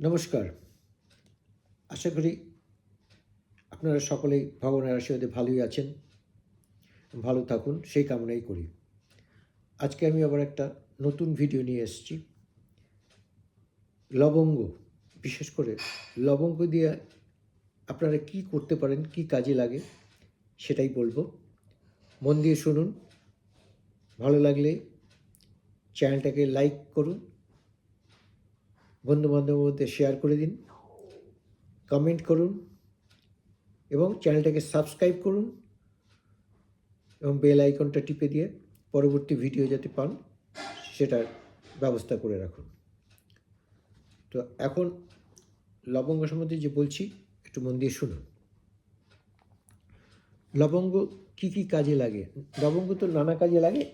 নমস্কার। আশা করি আপনারা সকলেই ভগবানের আশীর্বাদে ভালোই আছেন, ভালো থাকুন, সেই কামনাই করি। আজকে আমি আবার একটা নতুন ভিডিও নিয়ে এসেছি। লবঙ্গ, বিশেষ করে লবঙ্গ দিয়ে আপনারা কি করতে পারেন, কি কাজে লাগে, সেটাই বলব। মন দিয়ে শুনুন, ভালো লাগলে চ্যানেলটাকে লাইক করুন বন্ধু বান্ধবের মধ্যে শেয়ার করে দিন কমেন্ট করুন এবং চ্যানেলটাকে সাবস্ক্রাইব করুন এবং বেল আইকনটা টিপে দিয়ে পরবর্তী ভিডিও যাতে পান, সেটার ব্যবস্থা করে রাখুন। তো এখন লবঙ্গ সম্বন্ধে যে বলছি, একটু মন দিয়ে শুনুন। লবঙ্গ কি কি কাজে লাগে? লবঙ্গ তো নানা কাজে লাগে।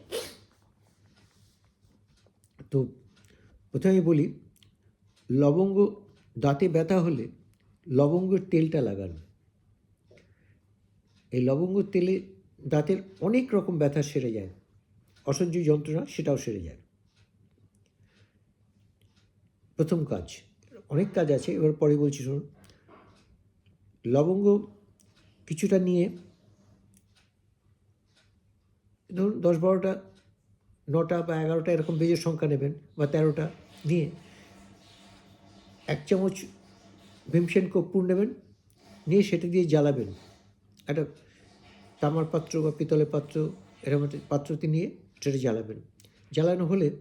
তো প্রথমে বলি লবঙ্গ দাঁতে ব্যথা হলে লবঙ্গের তেলটা লাগান। এই লবঙ্গ তেলে দাঁতের অনেক রকম ব্যথা সেরে যায়। অসহ্য যন্ত্রণা সেটাও সেরে যায়। প্রথম কাজ, অনেক কাজ আছে, এবার পরে বলছি, শুনুন। লবঙ্গ কিছুটা নিয়ে, ধরুন দশ বারোটা, নটা বা এগারোটা এরকম বেজের সংখ্যা নেবেন বা তেরোটা নিয়ে এক চামচ ভীমসেন কর্পূর নেবেন, নিয়ে সেটা দিয়ে জ্বালাবেন। একটা তামার পাত্র বা পিতলের পাত্র, এরকম পাত্রতে নিয়ে সেটা জ্বালাবেন। জ্বালানো হলে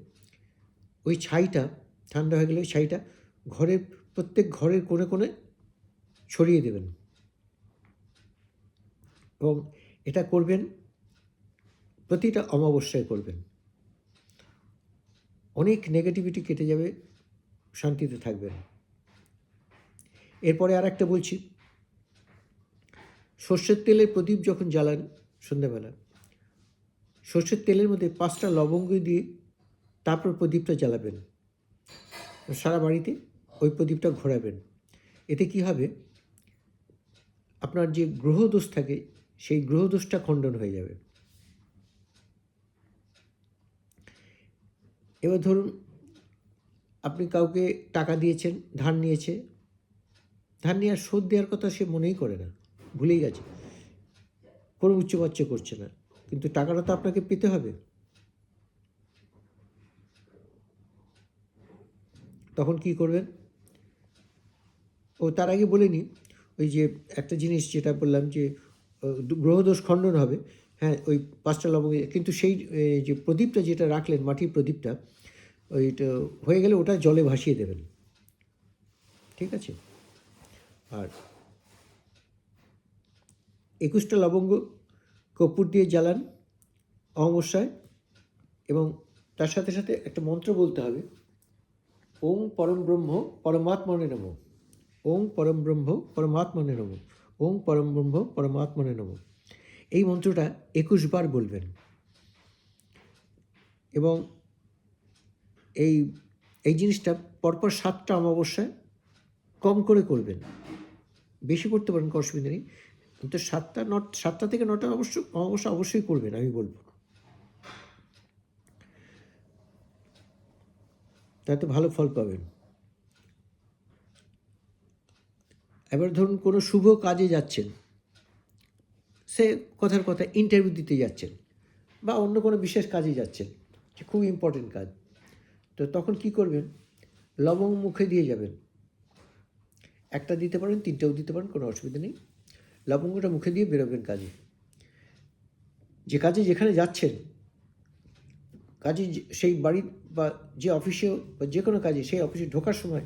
ওই ছাইটা, ঠান্ডা হয়ে গেলে ওই ছাইটা ঘরের, প্রত্যেক ঘরের কোণে কোণে ছড়িয়ে দেবেন। এবং এটা করবেন, প্রতিটা অমাবস্যায় করবেন। অনেক নেগেটিভিটি কেটে যাবে, শান্তিতে থাকবেন। এরপরে আর একটা বলছি। সর্ষের তেলের প্রদীপ যখন জ্বালান সন্ধ্যাবেলা, সর্ষের তেলের মধ্যে পাঁচটা লবঙ্গ দিয়ে তারপর প্রদীপটা জ্বালাবেন। সারা বাড়িতে ওই প্রদীপটা ঘোরাবেন। এতে কি হবে? আপনার যে গ্রহদোষ থাকে, সেই গ্রহদোষটা খণ্ডন হয়ে যাবে। এবার ধরুন, আপনি কাউকে টাকা দিয়েছেন, ধার নিয়েছে ধার নেওয়ার শোধ দেওয়ার কথা সে মনেই করে না। ভুলেই গেছে। কোনো উচ্চবাচ্য করছে না। কিন্তু টাকাটা তো আপনাকে পেতে হবে। তখন কি করবেন? ও তার আগে বলে নি ওই যে একটা জিনিস যেটা বললাম যে গ্রহদোষ খণ্ডন হবে। হ্যাঁ ওই পাঁচটা লবঙ্গ, কিন্তু সেই যে প্রদীপটা যেটা রাখলেন, মাটির প্রদীপটা, ওইটা হয়ে গেলে ওটা জলে ভাসিয়ে দেবেন। ঠিক আছে? আর একুশটা লবঙ্গ কর্পূর দিয়ে জ্বালান অমাবস্যায় এবং তার সাথে সাথে একটা মন্ত্র বলতে হবে। ওং পরম ব্রহ্ম পরমাত্মনে নম। ওং পরম ব্রহ্ম পরমাত্মনে নম। ওং পরম ব্রহ্ম পরমাত্মনে নম। এই মন্ত্রটা একুশ বার বলবেন। এবং এই এই জিনিসটা পরপর সাতটা অমাবস্যায় কম করে করবেন। বেশি করতে পারেন কোনো অসুবিধা নেই। কিন্তু সাতটা নট সাতটা থেকে নটা অবশ্য অমাবস্যা অবশ্যই করবেন, আমি বলব। তাতে ভালো ফল পাবেন। এবার ধরুন কোনো শুভ কাজে যাচ্ছেন। সে কথার কথা ইন্টারভিউ দিতে যাচ্ছেন বা অন্য কোনো বিশেষ কাজে যাচ্ছেন খুব ইম্পর্টেন্ট কাজ। তো তখন কি করবেন? লবঙ্গ মুখে দিয়ে যাবেন। একটা দিতে পারেন, তিনটেও দিতে পারেন, কোনো অসুবিধা নেই। লবঙ্গটা মুখে দিয়ে বেরোবেন কাজে। যে কাজে যেখানে যাচ্ছেন, কাজে সেই বাড়ির বা যে অফিসে বা যে কোনো কাজে, সেই অফিসে ঢোকার সময়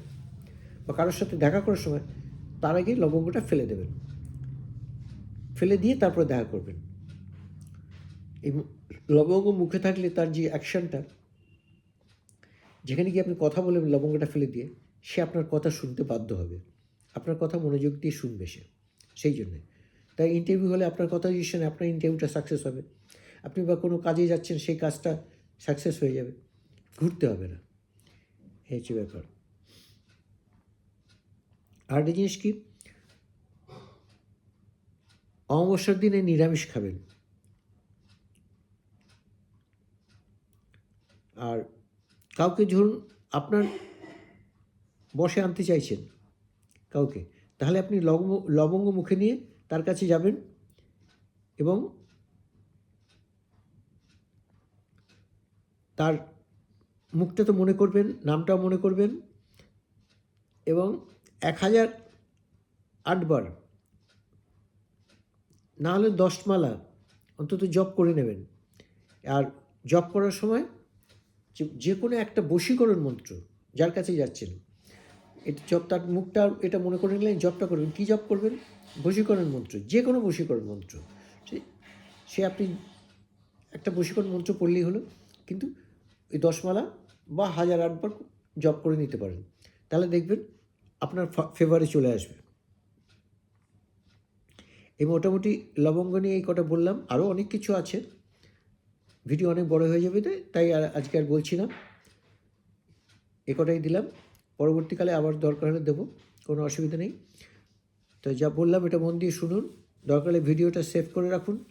বা কারোর সাথে দেখা করার সময়, তার আগে লবঙ্গটা ফেলে দেবেন। ফেলে দিয়ে তারপরে দেখা করবেন। এই লবঙ্গ মুখে থাকলে তার যে অ্যাকশনটা, যেখানে গিয়ে আপনি কথা বলবেন লবঙ্গটা ফেলে দিয়ে, সে আপনার কথা শুনতে বাধ্য হবে। আপনার কথা মনোযোগ দিয়ে শুনবে সে। সেই জন্যে। তাই ইন্টারভিউ হলে আপনার কথা যদি আপনার ইন্টারভিউটা সাকসেস হবে। আপনি বা কোনো কাজে যাচ্ছেন, সেই কাজটা সাকসেস হয়ে যাবে। ঘুরতে হবে না। হচ্ছে ব্যাপার। আর একটা জিনিস কি? অমাবস্যার দিনে নিরামিষ খাবেন। আর কাউকে ধরুন আপনার বসে আনতে চাইছেন কাউকে। তাহলে আপনি লবঙ্গ লবঙ্গ মুখে নিয়ে তার কাছে যাবেন এবং তার মুখটা তো মনে করবেন, নামটাও মনে করবেন এবং এক হাজার আটবার না হলে দশ মালা অন্তত জপ করে নেবেন। আর জপ করার সময় যে কোনো একটা বশীকরণ মন্ত্র যার কাছে যাচ্ছেন এটা জপ তার মুখটা এটা মনে করে নিলেন জবটা করবেন। কী জব করবেন? বশীকরণ মন্ত্র, যে কোনো বশীকরণ মন্ত্র। সে- আপনি একটা বশীকরণ মন্ত্র পড়লেই হলো, কিন্তু ওই দশমালা বা হাজার আটবার জব করে নিতে পারেন। তাহলে দেখবেন আপনার ফেভারে চলে আসবে। এই মোটামুটি লবঙ্গ নিয়ে এই কটা বললাম আরও অনেক কিছু আছে। ভিডিও অনেক বড় হয়ে যাবে তাই তাই আর আজকে আর বলছি না। এ কটাই দিলাম। পরবর্তীকালে আবার দরকার হলে দেবো, কোনো অসুবিধা নেই। তো যা বললাম, এটা মন দিয়ে শুনুন। দরকার হলে ভিডিওটা সেভ করে রাখুন।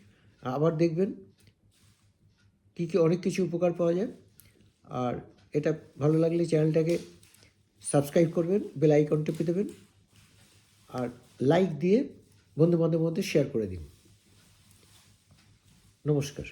আবার দেখবেন কী কী অনেক কিছু উপকার পাওয়া যায়। আর এটা ভালো লাগলে চ্যানেলটাকে সাবস্ক্রাইব করবেন, বেল আইকন টিপে দেবেন। আর লাইক দিয়ে বন্ধু বান্ধবের মধ্যে শেয়ার করে দিন। নমস্কার।